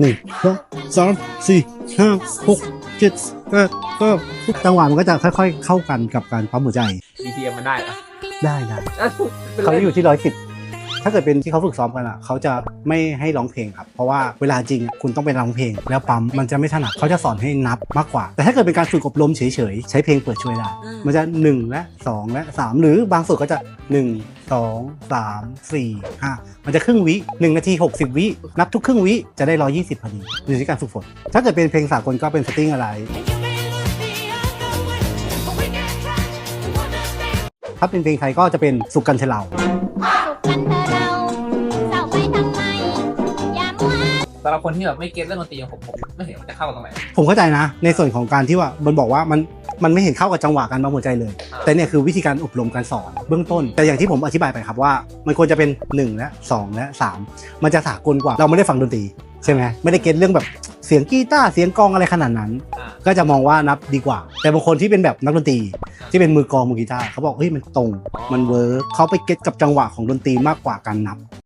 หนึ่งสองสามสี่ห้าหกเจ็ดแปดเก้าทุกจังหวะมันก็จะค่อย ๆ เข้ากันกับการปั๊มหัวใจ BPM มันได้เหรอได้ได้เอ้าเป็นเขาไรอยู่ที่ร้อยสิบ ถ้าเกิดเป็นที่เขาฝึกซ้อมกันอะเขาจะไม่ให้ร้องเพลงครับ เพราะว่าเวลาจริงอะคุณต้องไปร้องเพลง แล้วปั๊มมันจะไม่ถนัดเขาจะสอนให้นับมากกว่า แต่ถ้าเกิดเป็นการฝึกอบรมเฉยๆ ใช้เพลงเปิดช่วยได้ มันจะ 1 และ 2 และ 3 หรือบางสูตรก็จะ 1 2 3 4 5 มันจะครึ่งวิ 1 นาที 60 วิ นับทุกครึ่งวิ จะได้ 120พอดีอยู่ที่การฝึกฝน ถ้าเกิดเป็นเพลงสากลก็เป็นสตริงอะไรถ้าเป็นเพลงไทยก็จะเป็นสุกันเทลาสุข กันเธอเราเศร้าไปทำไม อย่ามัวสำหรับคนที่แบบไม่เก็ตเรื่องดนตรีของผมผมไม่เห็นมันจะเข้ากันตรงไหนผมเข้าใจนะ ในส่วนของการที่ว่ามันบอกว่ามันมันไม่เห็นเข้ากับจังหวะการปั๊มหัวใจเลยอ่าแต่เนี่ยคือวิธีการอบรมการสอนเบื้องต้น แต่อย่างที่ผมอธิบายไปครับว่า มันควรจะเป็น 1 และ 2 และ 3 มันจะสากลกว่าเราไม่ได้ฟังดนตรี ใช่ไหมไม่ได้เก็ตเรื่องแบบเสียงกีตาร์เสียงกลองอะไรขนาดนั้นอ่า ก็จะมองว่านับดีกว่า แต่บางคนที่เป็นแบบนักดนตรีที่เป็นมือกลองมือกีตาร์เขาบอกเฮ้ยมันตรงมันเวิร์กเขาไปเก็ตกับจังหวะของดนตรีมากกว่าการนับ